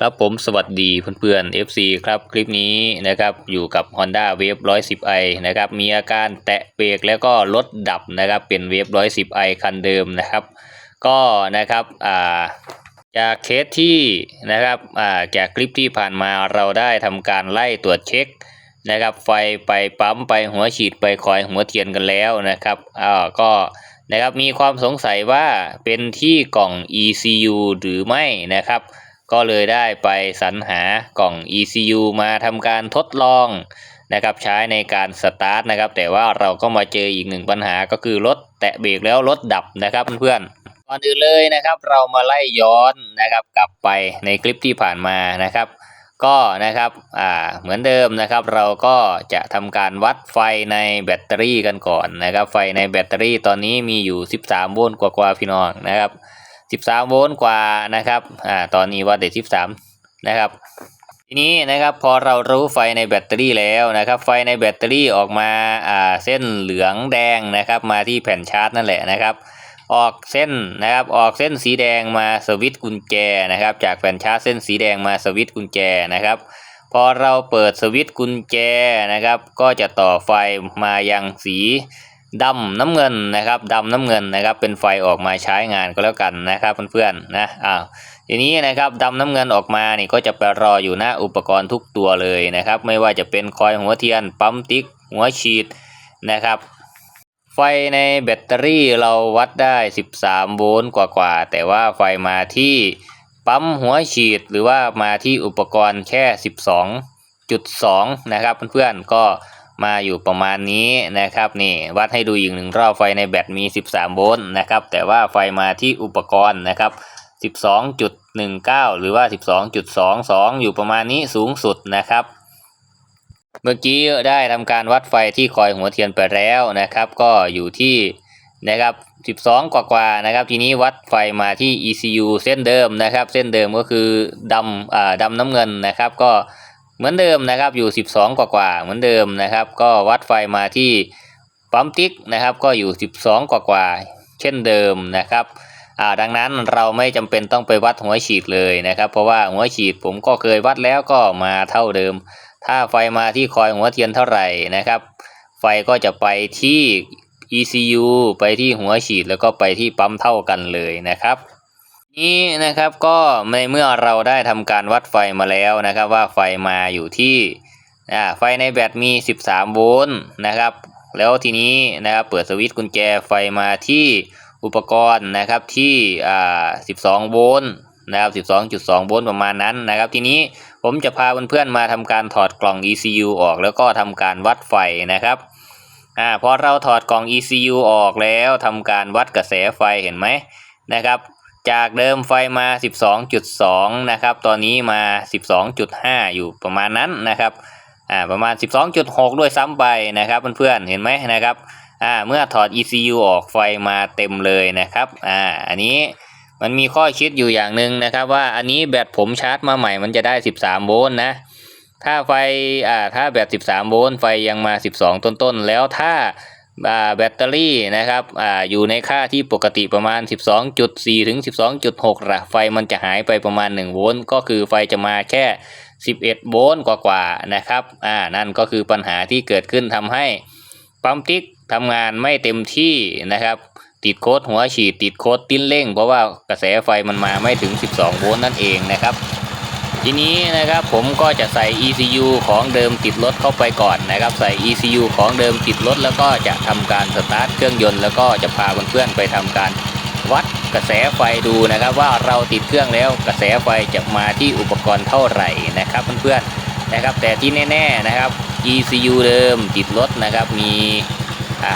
ครับผมสวัสดีเพื่อนๆ FC ครับคลิปนี้นะครับอยู่กับ Honda Wave 110i นะครับมีอาการแตะเบรกแล้วก็รถดับนะครับเป็น Wave 110i คันเดิมนะครับ ก็นะครับอ่าจากเคสที่นะครับอ่าจากคลิปที่ผ่านมาเราได้ทำการไล่ตรวจเช็คนะครับไฟไปปั๊มไปหัวฉีดไปคอยหัวเทียนกันแล้วนะครับอ่าก็นะครับมีความสงสัยว่าเป็นที่กล่อง ECU หรือไม่นะครับ ก็เลยได้ไปสรรหากล่อง ECU มาทำการทดลองนะครับใช้ในการสตาร์ทนะครับ แต่ว่าเราก็มาเจออีกหนึ่งปัญหาก็คือรถแตะเบรกแล้วรถดับนะครับเพื่อนๆก่อนอื่นเลยนะครับ เรามาไล่ย้อนนะครับกลับไปในคลิปที่ผ่านมานะครับ ก็นะครับอ่าเหมือนเดิมนะครับ เราก็จะทำการวัดไฟในแบตเตอรี่กันก่อนนะครับ ไฟในแบตเตอรี่ตอนนี้มีอยู่ 13 โวลต์กว่าๆพี่น้องนะครับ 13 โวลต์กว่านะครับอ่าตอนนี้วัดได้13 นะครับ ทีนี้นะครับพอเรารู้ไฟในแบตเตอรี่แล้วนะครับ ไฟในแบตเตอรี่ออกมาอ่าเส้นเหลืองแดงนะครับ มาที่แผ่นชาร์จนั่นแหละนะครับออกเส้นนะครับออกเส้นสีแดงมาสวิตช์กุญแจนะครับ จากแผ่นชาร์จเส้นสีแดงมาสวิตช์กุญแจนะครับ พอเราเปิดสวิตช์กุญแจนะครับ ก็จะต่อไฟมายังสี ดำน้ำเงินนะครับดำน้ำเงินนะครับ เป็นไฟออกมาใช้งานก็แล้วกันนะครับเพื่อนๆนะอ้าวทีนี้นะครับดำน้ำเงินออกมานี่ก็จะไปรออยู่หน้าอุปกรณ์ทุกตัวเลยนะครับ ไม่ว่าจะเป็นคอยหัวเทียนปั๊มติ๊ก หัวฉีดนะครับ ไฟในแบตเตอรี่เราวัดได้ 13 โวลต์กว่าๆ แต่ว่าไฟมาที่ปั๊มหัวฉีดหรือว่ามาที่อุปกรณ์แค่ 12.2 นะครับเพื่อนๆก็ มาอยู่ประมาณนี้นะครับนี่วัดให้ดูอีกหนึ่งรอบไฟในแบตมี 13 โวลต์นะครับแต่ว่าไฟมาที่อุปกรณ์นะครับ 12.19 หรือว่า 12.22 อยู่ประมาณนี้สูงสุดนะครับ เมื่อกี้ได้ทำการวัดไฟที่คอยหัวเทียนไปแล้วนะครับ ก็อยู่ที่นะครับ 12 กว่ากว่าๆนะครับ ทีนี้วัดไฟมาที่ ECU เส้นเดิมนะครับ เส้นเดิมก็คือดำอ่าดำน้ำเงินนะครับก็ เหมือนเดิมนะครับอยู่ 12 กว่ากว่าๆเหมือนเดิมนะครับ ก็วัดไฟมาที่ปั๊มติ๊กนะครับ ก็อยู่ 12 กว่ากว่าๆเช่นเดิมนะครับอ่าดังนั้นเราไม่จำเป็นต้องไปวัดหัวฉีดเลยนะครับ เพราะว่าหัวฉีดผมก็เคยวัดแล้วก็มาเท่าเดิม ถ้าไฟมาที่คอยหัวเทียนเท่าไหร่นะครับ ไฟก็จะไปที่ ECU ไปที่หัวฉีดแล้วก็ไปที่ปั๊มเท่ากันเลยนะครับ นี้นะครับก็ในเมื่อเราได้ทำการวัดไฟมาแล้วนะครับ ว่าไฟมาอยู่ที่อ่าไฟในแบตมี 13 โวลต์นะครับ แล้วทีนี้นะครับเปิดสวิตช์กุญแจไฟมาที่อุปกรณ์นะครับที่อ่า12 โวลต์นะครับ 12.2 โวลต์ประมาณนั้นนะครับ ทีนี้ผมจะพาเพื่อนๆมาทำการถอดกล่อง ECU ออกแล้วก็ทำการวัดไฟนะครับอ่าพอเราถอดกล่อง ECU ออกแล้วทำการวัดกระแสไฟเห็นไหมนะครับ จากเดิมไฟมา 12.2 นะครับ ตอนนี้มา 12.5 อยู่ประมาณนั้นนะครับ อ่า ประมาณ 12.6 ด้วยซ้ำไปนะครับเพื่อนๆ เห็นไหมนะครับ อ่า เมื่อถอด ECU ออกไฟมาเต็มเลยนะครับ อ่า อันนี้มันมีข้อคิดอยู่อย่างหนึ่งนะครับว่าอันนี้แบตผมชาร์จมาใหม่มันจะได้ 13 โวลต์นะ ถ้าไฟ อ่า ถ้าแบต 13 โวลต์ไฟยังมา 12 ต้นๆ แล้วถ้าอ่า แบตเตอรี่นะครับอ่าอยู่ในค่าที่ปกติประมาณ 12.4 ถึง 12.6ละไฟมันจะหายไปประมาณ 1 โวลต์ก็คือไฟจะมาแค่ 11 โวลต์กว่าๆนะครับอ่านั่นก็คือปัญหาที่เกิดขึ้นทำให้ปั๊มติ๊กทำงานไม่เต็มที่นะครับ ติดโค้ดหัวฉีดติดโค้ดติ้นเร่ง เพราะว่ากระแสไฟมันมาไม่ถึง 12 โวลต์นั่นเองนะครับ ทีนี้นะครับผมก็จะใส่ ECU ของเดิมติดรถเข้าไปก่อนนะครับ ใส่ ECU ของเดิมติดรถแล้วก็จะทำการสตาร์ทเครื่องยนต์แล้วก็จะพาเพื่อนๆไปทำการวัดกระแสไฟดูนะครับ ว่าเราติดเครื่องแล้วกระแสไฟจะมาที่อุปกรณ์เท่าไหร่นะครับเพื่อนๆนะครับแต่ที่แน่ๆนะครับ ECU เดิมติดรถนะครับมี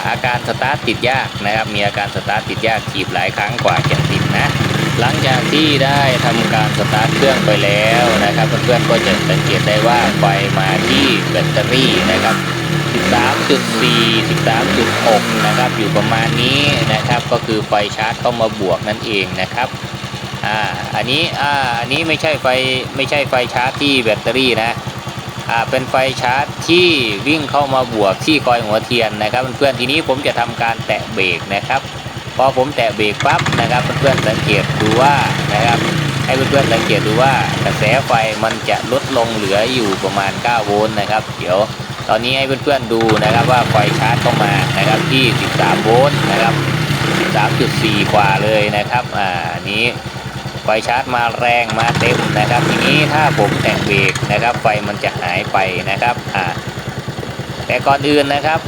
อาการสตาร์ทติดยากนะครับ มีอาการสตาร์ทติดยากถีบหลายครั้งกว่าจะติดนะ หลังจากที่ได้ทำการสตาร์ทเครื่องไปแล้วนะครับ เพื่อนๆก็จะสังเกตได้ว่าไฟมาที่แบตเตอรี่นะครับ 13.4 13.6 นะครับ อยู่ประมาณนี้นะครับ ก็คือไฟชาร์จเข้ามาบวกนั่นเองนะครับ อ่า อันนี้ อ่า อันนี้ไม่ใช่ไฟ ไม่ใช่ไฟชาร์จที่แบตเตอรี่นะ อ่า เป็นไฟชาร์จที่วิ่งเข้ามาบวกที่คอยหัวเทียนนะครับ เพื่อนๆ ทีนี้ผมจะทำการแตะเบรกนะครับ พอผมแตะเบรกปั๊บนะครับเพื่อนๆสังเกตดูว่านะครับให้เพื่อนๆสังเกตดูว่ากระแสไฟมันจะลดลงเหลืออยู่ประมาณ 9 โวลต์นะครับ เดี๋ยวตอนนี้ให้เพื่อนๆดูนะครับว่าไฟชาร์จเข้ามานะครับที่ 13 โวลต์นะครับ 13.4 กว่าเลยนะครับอ่านี้ไฟชาร์จมาแรงมาเต็มนะครับ ทีนี้ถ้าผมแต่งเบรกนะครับ ไฟมันจะหายไปนะครับอ่า แต่ก่อนอื่นนะครับ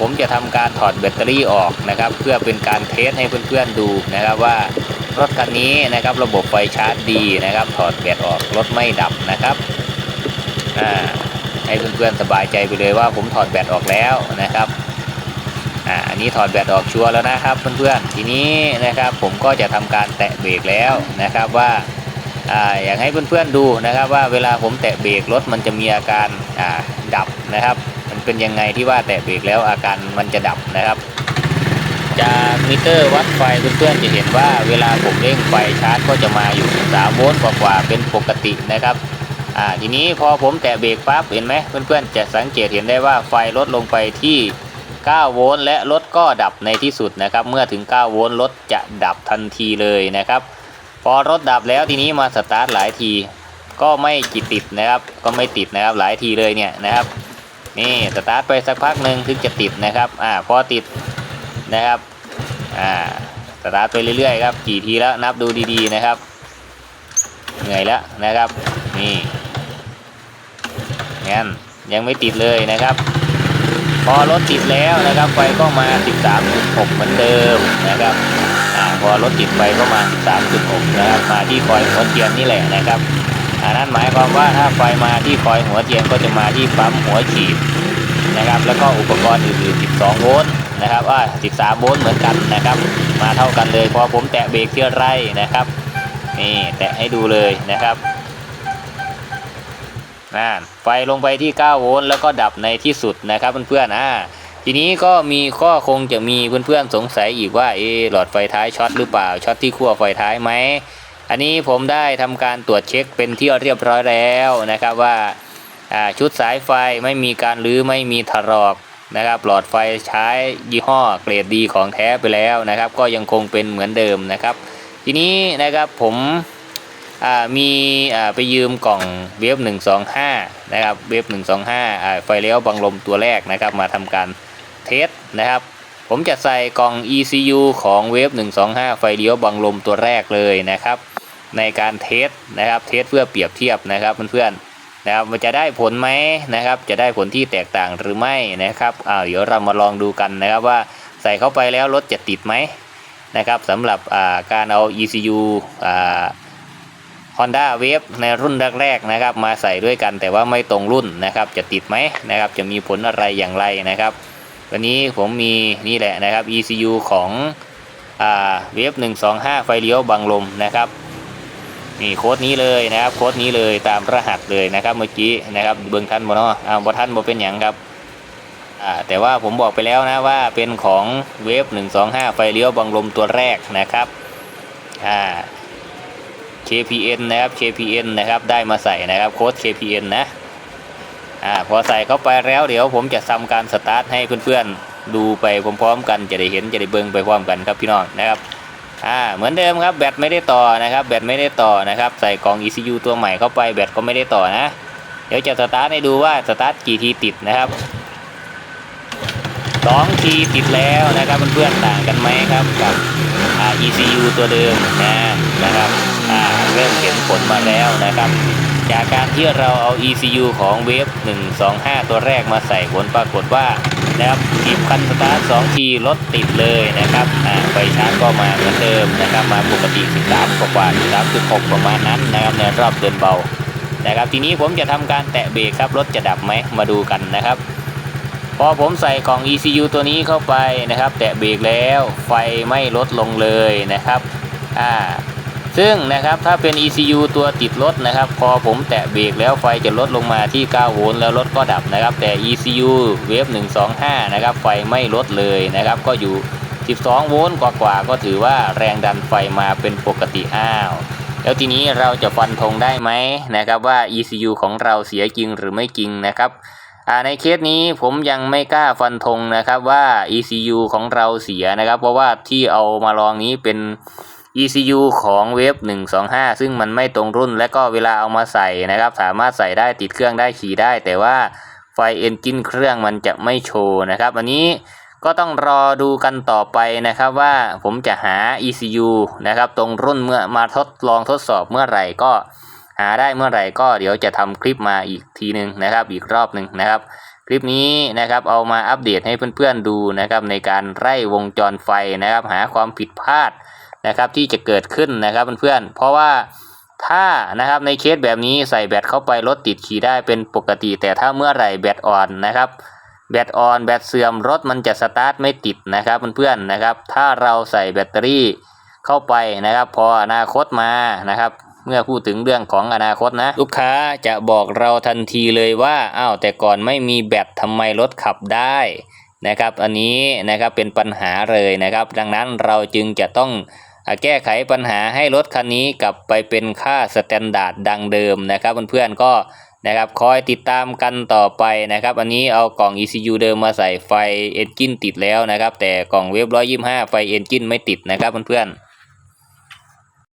ผมจะทำการถอดแบตเตอรี่ออกนะครับ เพื่อเป็นการเทสให้เพื่อนๆดูนะครับว่ารถคันนี้นะครับระบบไฟชาร์จดีนะครับ ถอดแบตออกรถไม่ดับนะครับให้เพื่อนๆสบายใจไปเลยว่าผมถอดแบตออกแล้วนะครับอันนี้ถอดแบตออกชัวร์แล้วนะครับเพื่อนๆทีนี้นะครับผมก็จะทำการแตะเบรกแล้วนะครับว่าอยากให้เพื่อนๆดูนะครับว่าเวลาผมแตะเบรกรถมันจะมีอาการดับนะครับ มันเป็นยังไงที่ว่าแตะเบรกแล้วอาการมันจะดับนะครับ จากมิเตอร์วัดไฟเพื่อนๆจะเห็นว่าเวลาผมเร่งไฟชาร์จก็จะมาอยู่3โวลต์กว่าๆเป็นปกตินะครับอ่าทีนี้พอผมแตะเบรกปั๊บเห็นไหมเพื่อนๆจะสังเกตเห็นได้ว่าไฟลดลงไปที่9โวลต์และรถก็ดับในที่สุดนะครับ เมื่อถึง 9 โวลต์รถจะดับทันทีเลยนะครับ พอรถดับแล้วทีนี้มาสตาร์ทหลายที ก็ไม่จิตติดนะครับ ก็ไม่ติดนะครับหลายทีเลยเนี่ยนะครับ นี่สตาร์ทไปสักพักหนึ่งถึงจะติดนะครับอ่าพอติดนะครับอ่าสตาร์ทไปเรื่อยๆครับกี่ทีแล้วนับดูดีๆนะครับ เหนื่อยแล้วนะครับนี่งั้นยังไม่ติดเลยนะครับ พอรถติดแล้วนะครับไฟก็มา 13.6 เหมือนเดิมนะครับอ่าพอรถติดไฟก็มา 13.6 นะครับมาที่คอยหัวเทียนนี่แหละนะครับ อันนั้นหมายความว่าถ้าไฟมาที่คอยหัวเทียนก็จะมาที่ปั๊มหัวฉีดนะครับ แล้วก็อุปกรณ์อื่นๆ 12 โวลต์นะครับว่า 13 โวลต์เหมือนกันนะครับ มาเท่ากันเลยพอผมแตะเบรกเทียไรนะครับนี่แตะให้ดูเลยนะครับนั่นไฟลงไปที่ 9 โวลต์แล้วก็ดับในที่สุดนะครับเพื่อนๆอ่าทีนี้ก็มีข้อคงจะมีเพื่อนๆสงสัยอีกว่าเออหลอดไฟท้ายช็อตหรือเปล่าช็อตที่ขั้วไฟท้ายไหม อันนี้ผมได้ทำการตรวจเช็คเป็นที่เรียบร้อยแล้วนะครับว่าชุดสายไฟไม่มีการรื้อไม่มีถลอกนะครับหลอดไฟใช้ยี่ห้อเกรดดีของแท้ไปแล้วนะครับ ก็ยังคงเป็นเหมือนเดิมนะครับ ทีนี้นะครับผมมีไปยืมกล่องเวฟ125 นะครับเวฟ125อ่าไฟเลี้ยวบังลมตัวแรกนะครับ มาทำการเทสนะครับ ผมจะใส่กล่อง ECU ของเวฟ125 ไฟเลี้ยวบังลมตัวแรกเลยนะครับ ในการเทสนะครับ เทสเพื่อเปรียบเทียบนะครับเพื่อนๆนะครับมันจะได้ผลไหมนะครับ จะได้ผลที่แตกต่างหรือไม่นะครับอ่าวเดี๋ยวเรามาลองดูกันนะครับว่าใส่เข้าไปแล้วรถจะติดไหมนะครับสำหรับาการเอา ECU อ่า Honda Wave ในรุ่นแรกๆนะครับ มาใส่ด้วยกันแต่ว่าไม่ตรงรุ่นนะครับ จะติดไหมนะครับ จะมีผลอะไรอย่างไรนะครับ วันนี้ผมมีนี่แหละนะครับ ECU ของอ่าเวฟ125 ไฟเลี้ยวบังลมนะครับ นี่โค้ดนี้เลยนะครับโค้ดนี้เลยตามรหัสเลยนะครับเมื่อกี้นะครับเบื้องท่านบเนาะอ้าวบท่านบเป็นอย่างครับอ่าแต่ว่าผมบอกไปแล้วนะว่าเป็นของเวฟ125 ไฟเลี้ยวบังลมตัวแรกนะครับอ่า KPN นะครับ KPN นะครับได้มาใส่นะครับโค้ด KPN นะอ่าพอใส่เข้าไปแล้วเดี๋ยวผมจะทำการสตาร์ทให้เพื่อนๆดูไปพร้อมๆกันจะได้เห็นจะได้เบิ่งไปพร้อมกันครับพี่น้องนะครับ อ่าเหมือนเดิมครับแบตไม่ได้ต่อนะครับแบตไม่ได้ต่อนะครับใส่กล่อง ECU ตัวใหม่เข้าไปแบตก็ไม่ได้ต่อนะ เดี๋ยวจะสตาร์ทให้ดูว่าสตาร์ทกี่ทีติดนะครับสองทีติดแล้วนะครับเพื่อนๆต่างกันไหมครับกับอ่า ECU ตัวเดิมนะนะครับอ่าเริ่มเห็นผลมาแล้วนะครับ จากการที่เราเอา ECU ของเวฟ125 ตัวแรกมาใส่ผลปรากฏว่า นะครับทีมคันสตาร์ท2ทีรถติดเลยนะครับไฟชาร์จก็มาเหมือนเดิมนะครับ มาปกติ 13 กว่ากว่า13.6ประมาณนั้นนะครับในรอบเดินเบานะครับทีนี้ผมจะทำการแตะเบรกครับรถจะดับไหมมาดูกันนะครับ พอผมใส่กล่อง ECU ตัวนี้เข้าไปนะครับ แตะเบรกแล้วไฟไม่ลดลงเลยนะครับอ่า ซึ่งนะครับถ้าเป็น ECU ตัวติดรถนะครับพอผมแตะเบรกแล้วไฟจะลดลงมาที่ 9 โวลต์แล้วรถก็ดับนะครับ แต่ ECU เวฟ125 นะครับไฟไม่ลดเลยนะครับก็อยู่ 12 โวลต์กว่าๆก็ถือว่าแรงดันไฟมาเป็นปกติอ้าวแล้วทีนี้เราจะฟันธงได้ไหมนะครับว่า ECU ของเราเสียจริงหรือไม่จริงนะครับในเคสนี้ผมยังไม่กล้าฟันธงนะครับว่า ECU ของเราเสียนะครับ เพราะว่าที่เอามาลองนี้เป็น ECU ของเวฟ125 ซึ่งมันไม่ตรงรุ่น และก็เวลาเอามาใส่นะครับ สามารถใส่ได้ติดเครื่องได้ขี่ได้ แต่ว่าไฟเอนจินเครื่องมันจะไม่โชว์นะครับ อันนี้ก็ต้องรอดูกันต่อไปนะครับว่าผมจะหา ECU นะครับตรงรุ่นเมื่อมาทดลองทดสอบเมื่อไหร่ก็หาได้เมื่อไหร่ก็เดี๋ยวจะทำคลิปมาอีกทีหนึ่งนะครับ อีกรอบหนึ่งนะครับ คลิปนี้นะครับเอามาอัปเดตให้เพื่อนๆดูนะครับในการไล่วงจรไฟนะครับ หาความผิดพลาด นะครับที่จะเกิดขึ้นนะครับเพื่อนๆเพราะว่าถ้านะครับในเคสแบบนี้ใส่แบตเข้าไปรถติดขี่ได้เป็นปกติ แต่ถ้าเมื่อไหร่แบตอ่อนนะครับแบตอ่อนแบตเสื่อมรถมันจะสตาร์ทไม่ติดนะครับเพื่อนๆนะครับ ถ้าเราใส่แบตเตอรี่เข้าไปนะครับ พออนาคตมานะครับ เมื่อพูดถึงเรื่องของอนาคตนะ ลูกค้าจะบอกเราทันทีเลยว่าอ้าวแต่ก่อนไม่มีแบตทำไมรถขับได้นะครับ อันนี้นะครับเป็นปัญหาเลยนะครับ ดังนั้นเราจึงจะต้อง แก้ไขปัญหาให้รถคันนี้กลับไปเป็นค่าสแตนดาร์ดดังเดิมนะครับเพื่อนๆก็นะครับคอยติดตามกันต่อไปนะครับ อันนี้เอากล่อง ECU เดิมมาใส่ไฟเอนจินติดแล้วนะครับ แต่กล่องเวฟ125 ไฟเอนจินไม่ติดนะครับเพื่อนๆ